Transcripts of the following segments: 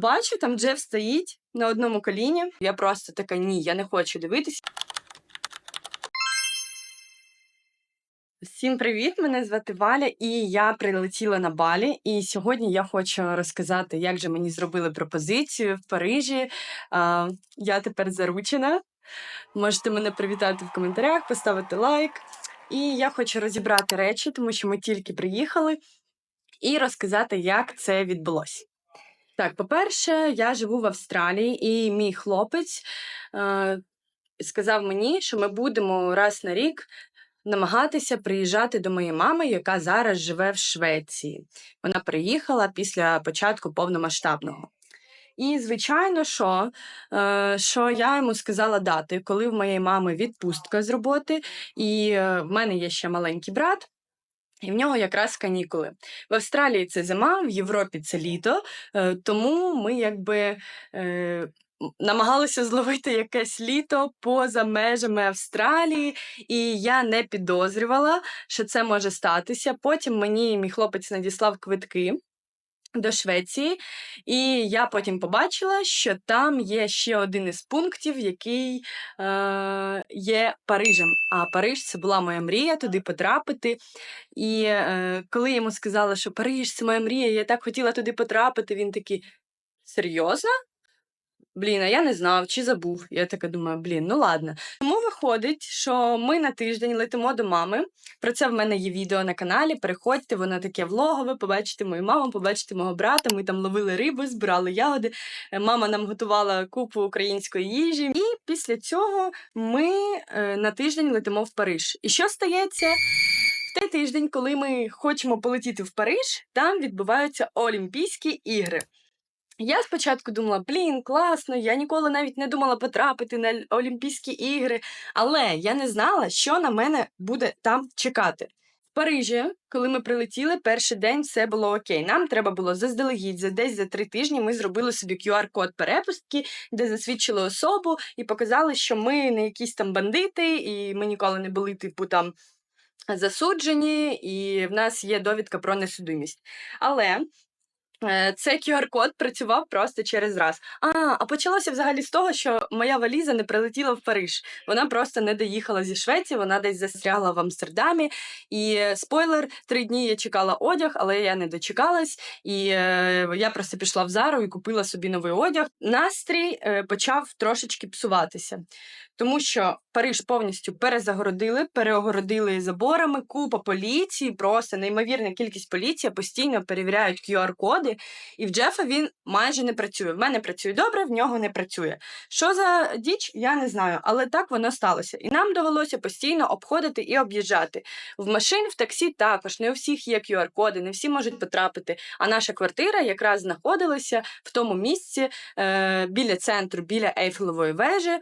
Бачу, там Джеф стоїть на одному коліні. Я просто така ні, я не хочу дивитися. Всім привіт! Мене звати Валя, і я прилетіла на Балі. І сьогодні я хочу розказати, як же мені зробили пропозицію в Парижі. А, я тепер заручена. Можете мене привітати в коментарях, поставити лайк. І я хочу розібрати речі, тому що ми тільки приїхали, і розказати, як це відбулося. Так, по-перше, я живу в Австралії, і мій хлопець е, сказав мені, що ми будемо раз на рік намагатися приїжджати до моєї мами, яка зараз живе в Швеції. Вона приїхала після початку повномасштабного. І, звичайно, що, е, що я йому сказала дати, коли в моєї мами відпустка з роботи, і е, в мене є ще маленький брат. І в нього якраз канікули. В Австралії це зима, в Європі це літо, е, тому ми якби е, намагалися зловити якесь літо поза межами Австралії, і я не підозрювала, що це може статися. Потім мені мій хлопець надіслав квитки. До Швеції, і я потім побачила, що там є ще один із пунктів, який е, є Парижем. А Париж це була моя мрія туди потрапити. І е, коли йому сказала, що Париж це моя мрія, я так хотіла туди потрапити, він такий серйозно? Блін, а я не знав чи забув. Я така думаю, блін, ну ладно. Тому виходить, що ми на тиждень летимо до мами. Про це в мене є відео на каналі. Переходьте, воно таке влогове, побачите мою маму, побачите мого брата. Ми там ловили рибу, збирали ягоди. Е, Мама нам готувала купу української їжі. І після цього ми е, на тиждень летимо в Париж. І що стається? В той тиждень, коли ми хочемо полетіти в Париж, там відбуваються Олімпійські ігри. Я спочатку думала, блін, класно, я ніколи навіть не думала потрапити на Олімпійські ігри, але я не знала, що на мене буде там чекати. В Парижі, коли ми прилетіли, перший день все було окей. Нам треба було заздалегідь, за десь за три тижні ми зробили собі QR-код перепустки, де засвідчили особу і показали, що ми не якісь там бандити, і ми ніколи не були, типу, там засуджені, і в нас є довідка про несудимість. Але Е, Цей QR-код працював просто через раз. А, а почалося взагалі з того, що моя валіза не прилетіла в Париж. Вона просто не доїхала зі Швеції, вона десь застрягла в Амстердамі. І е, спойлер, три дні я чекала одяг, але я не дочекалась. І е, я просто пішла в Зару і купила собі новий одяг. Настрій е, почав трошечки псуватися. Тому що Париж повністю перезагородили, переогородили заборами, купа поліції, просто неймовірна кількість поліції постійно перевіряють QR-коди, і в Джефа він майже не працює. В мене працює добре, в нього не працює. Що за діч, я не знаю, але так воно сталося. І нам довелося постійно обходити і об'їжджати. В машин, в таксі також не у всіх є QR-коди, не всі можуть потрапити. А наша квартира якраз знаходилася в тому місці е, біля центру, біля Ейфелевої вежі.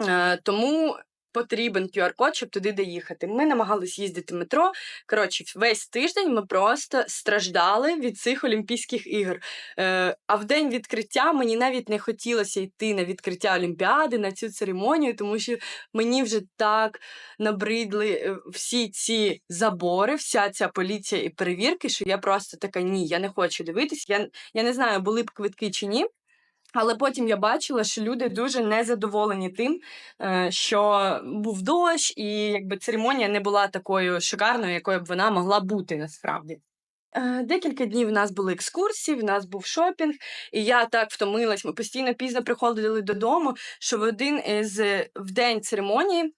Е, тому потрібен QR-код, щоб туди доїхати. Ми намагались їздити метро. Коротше, весь тиждень ми просто страждали від цих Олімпійських ігор. Е, а в день відкриття мені навіть не хотілося йти на відкриття Олімпіади, на цю церемонію, тому що мені вже так набридли е, всі ці забори, вся ця поліція і перевірки, що я просто така ні, я не хочу дивитись. Я, я не знаю, були б квитки чи ні. Але потім я бачила, що люди дуже незадоволені тим, е, що був дощ, і якби церемонія не була такою шикарною, якою б вона могла бути насправді. Е, Декілька днів в нас були екскурсії, в нас був шопінг, і я так втомилась. Ми постійно пізно приходили додому, що в один із в день церемонії.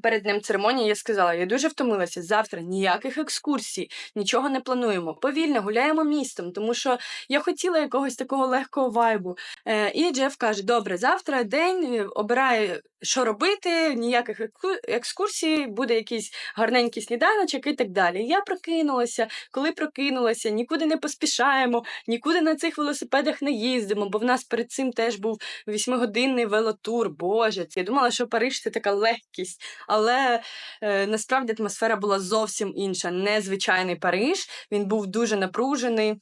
Перед днем церемонії я сказала: я дуже втомилася. Завтра ніяких екскурсій, нічого не плануємо. Повільно гуляємо містом, тому що я хотіла якогось такого легкого вайбу. Е, і Джеф каже: Добре, завтра день е, обирає, що робити, ніяких екскурсій, буде якийсь гарненький сніданочок і так далі. Я прокинулася. Коли прокинулася, нікуди не поспішаємо, нікуди на цих велосипедах не їздимо, бо в нас перед цим теж був восьмигодинний велотур. Боже, я думала, що Париж це така легкість. Але е, насправді атмосфера була зовсім інша. Незвичайний Париж. Він був дуже напружений.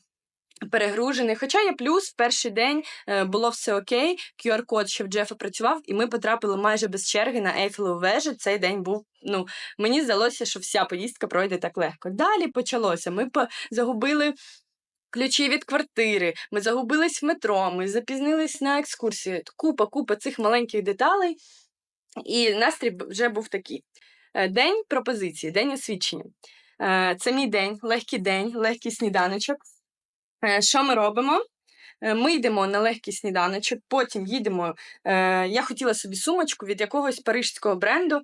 Перегружений. Хоча є плюс, в перший день е, було все окей. QR-код ще в Джефа працював, і ми потрапили майже без черги на Ейфелеву вежу. Цей день був. Ну, мені здалося, що вся поїздка пройде так легко. Далі почалося. Ми загубили ключі від квартири, ми загубились в метро, ми запізнились на екскурсію. Купа, купа цих маленьких деталей. І настрій вже був такий. Е, День пропозиції, день освідчення. Е, Це мій день, легкий день, легкий сніданочок. Е, Що ми робимо? Ми йдемо на легкий сніданочок, потім їдемо. Я хотіла собі сумочку від якогось парижського бренду,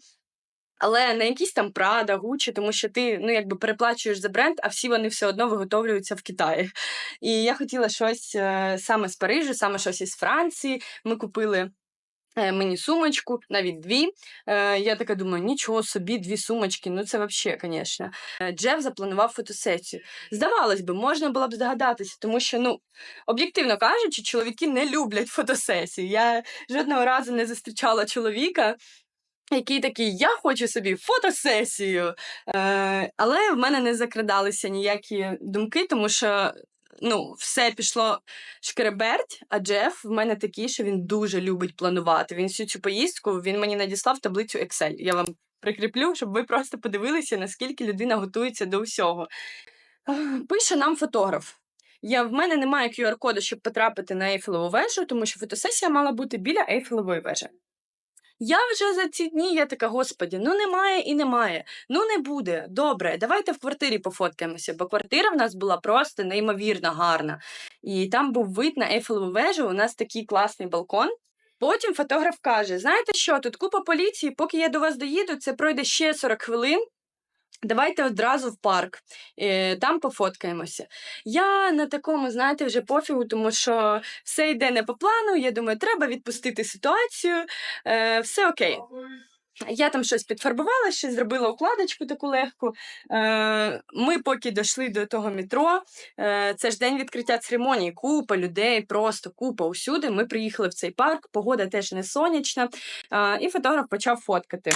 але не якісь там Prada, Gucci, тому що ти ну, якби переплачуєш за бренд, а всі вони все одно виготовлюються в Китаї. І я хотіла щось саме з Парижу, саме щось із Франції. Ми купили. Е, Мені сумочку, навіть дві. Е, я така думаю, нічого собі, дві сумочки. Ну це взагалі, звісно. Е, Джеф запланував фотосесію. Здавалось би, можна було б здогадатися, тому що, ну, об'єктивно кажучи, чоловіки не люблять фотосесії. Я жодного разу не зустрічала чоловіка, який такий, я хочу собі фотосесію. Е, але в мене не закрадалися ніякі думки, тому що. Ну, все пішло шкереберть, а Джеф в мене такий, що він дуже любить планувати. Він всю цю поїздку він мені надіслав таблицю Excel. Я вам прикріплю, щоб ви просто подивилися, наскільки людина готується до всього. Пише нам фотограф. Я, в мене немає QR-коду, щоб потрапити на Ейфелеву вежу, тому що фотосесія мала бути біля Ейфелевої вежі. Я вже за ці дні, я така, господі, ну немає і немає. Ну не буде. Добре, давайте в квартирі пофоткаємося, бо квартира в нас була просто неймовірно гарна. І там був вид на Ейфелеву вежу, у нас такий класний балкон. Потім фотограф каже: знаєте що, тут купа поліції, поки я до вас доїду, це пройде ще 40 хвилин. Давайте одразу в парк, е, там пофоткаємося. Я на такому, знаєте, вже пофігу, тому що все йде не по плану. Я думаю, треба відпустити ситуацію, е, все окей. Я там щось підфарбувала, ще зробила укладочку таку легку. Е, ми поки дійшли до того метро. Це ж день відкриття церемонії. Купа людей, просто купа усюди. Ми приїхали в цей парк, погода теж не сонячна, і фотограф почав фоткати.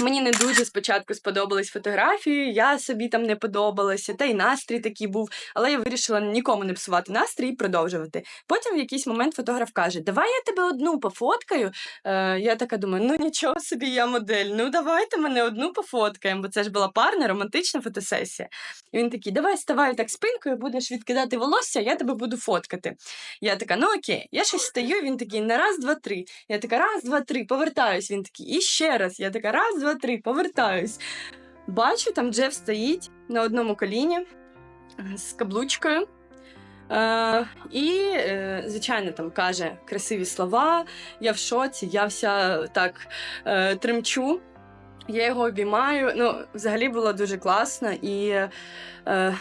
Мені не дуже спочатку сподобались фотографії, я собі там не подобалася, та й настрій такий був, але я вирішила нікому не псувати настрій і продовжувати. Потім в якийсь момент фотограф каже: Давай я тебе одну пофоткаю. Е, я така думаю, ну нічого собі, я модель, ну давайте мене одну пофоткаємо, бо це ж була парна, романтична фотосесія. І він такий, давай ставай так спинкою, будеш відкидати волосся, я тебе буду фоткати. Я така, ну окей, я щось стою, він такий, на раз, два, три. Я така, раз, два, три, повертаюсь. Він такий, і ще раз. Я така, раз, два, три, повертаюсь. Бачу, там Джеф стоїть на одному коліні е, з каблучкою. Е, і, е, звичайно, там каже красиві слова. Я в шоці, я вся так е, тремчу. Я його обіймаю. Ну, взагалі було дуже класно. І е,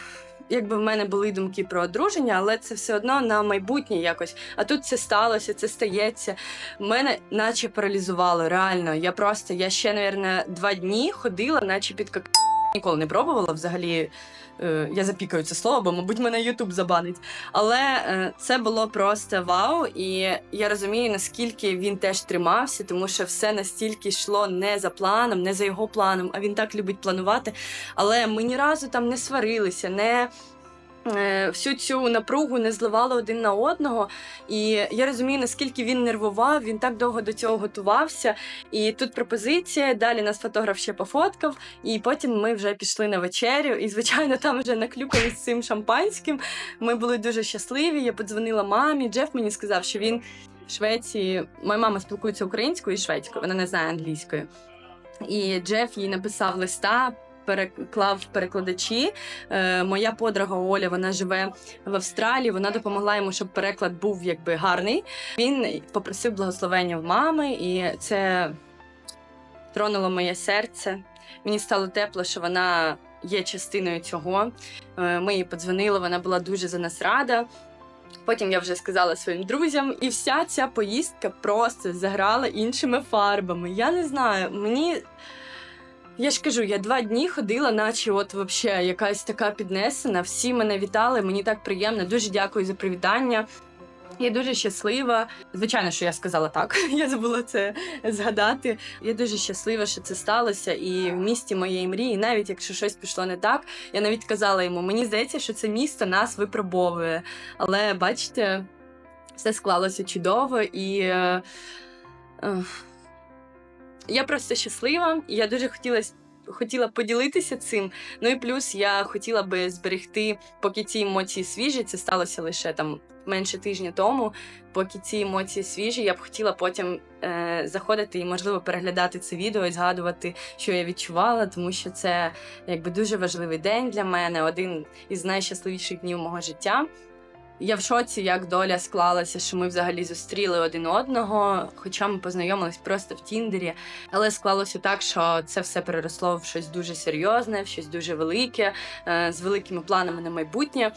якби в мене були думки про одруження, але це все одно на майбутнє якось. А тут це сталося, це стається. Мене наче паралізувало, реально. Я просто, я ще, мабуть, два дні ходила, наче під как... Ніколи не пробувала взагалі. е, Я запікаю це слово, бо, мабуть, мене Ютуб забанить. Але е, це було просто вау, і я розумію, наскільки він теж тримався, тому що все настільки йшло не за планом, не за його планом, а він так любить планувати. Але ми ні разу там не сварилися, не всю цю напругу не зливали один на одного. І я розумію, наскільки він нервував, він так довго до цього готувався. І тут пропозиція. Далі нас фотограф ще пофоткав, і потім ми вже пішли на вечерю. І, звичайно, там вже наклюкали з цим шампанським. Ми були дуже щасливі. Я подзвонила мамі. Джеф мені сказав, що він в Швеції. Моя мама спілкується українською і шведською, вона не знає англійської. І Джеф їй написав листа. Переклав перекладачі. Е, моя подруга Оля, вона живе в Австралії. Вона допомогла йому, щоб переклад був якби гарний. Він попросив благословення в мами, і це тронуло моє серце. Мені стало тепло, що вона є частиною цього. Е, Ми їй подзвонили, вона була дуже за нас рада. Потім я вже сказала своїм друзям, і вся ця поїздка просто заграла іншими фарбами. Я не знаю, мені. Я ж кажу, я два дні ходила, наче от вообще якась така піднесена. Всі мене вітали, мені так приємно. Дуже дякую за привітання. Я дуже щаслива. Звичайно, що я сказала так. Я забула це згадати. Я дуже щаслива, що це сталося. І в місті моєї мрії, навіть якщо щось пішло не так, я навіть казала йому: мені здається, що це місто нас випробовує. Але бачите, все склалося чудово і. Е, я просто щаслива, і я дуже хотіла хотіла поділитися цим. Ну і плюс я хотіла би зберегти, поки ці емоції свіжі. Це сталося лише там менше тижня тому. Поки ці емоції свіжі, я б хотіла потім е, заходити і, можливо, переглядати це відео і згадувати, що я відчувала, тому що це якби дуже важливий день для мене, один із найщасливіших днів мого життя. Я в шоці, як доля склалася, що ми взагалі зустріли один одного, хоча ми познайомились просто в Тіндері. Але склалося так, що це все переросло в щось дуже серйозне, в щось дуже велике, е, з великими планами на майбутнє.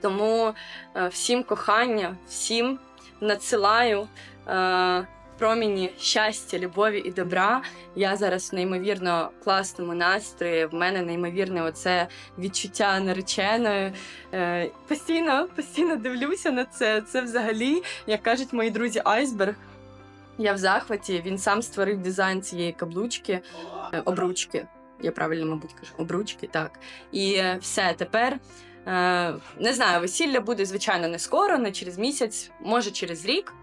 Тому е, всім кохання, всім надсилаю е, проміні щастя, любові і добра. Я зараз в неймовірно класному настрої. В мене неймовірне оце відчуття нареченої. Е, постійно, постійно дивлюся на це. Це взагалі, як кажуть мої друзі, айсберг. Я в захваті. Він сам створив дизайн цієї каблучки, е, обручки. Я правильно, мабуть, кажу, обручки, так. І е, все тепер. Не знаю, весілля буде, звичайно, не скоро, не через місяць, може через рік.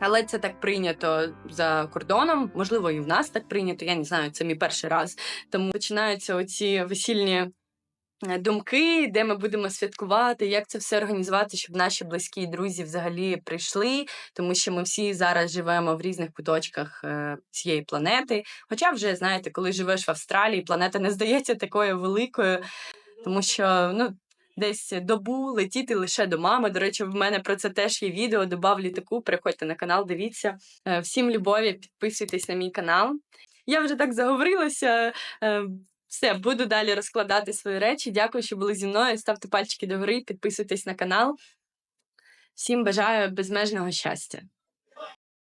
Але це так прийнято за кордоном. Можливо, і в нас так прийнято. Я не знаю, це мій перший раз. Тому починаються оці весільні е, думки, де ми будемо святкувати, як це все організувати, щоб наші близькі друзі взагалі прийшли, тому що ми всі зараз живемо в різних куточках е, цієї планети. Хоча, вже знаєте, коли живеш в Австралії, планета не здається такою великою, тому що ну. Десь добу летіти лише до мами. До речі, в мене про це теж є відео. Доба в літаку. Переходьте на канал, дивіться. Е, Всім любові, підписуйтесь на мій канал. Я вже так заговорилася. Е, Все, буду далі розкладати свої речі. Дякую, що були зі мною. Ставте пальчики догори, підписуйтесь на канал. Всім бажаю безмежного щастя.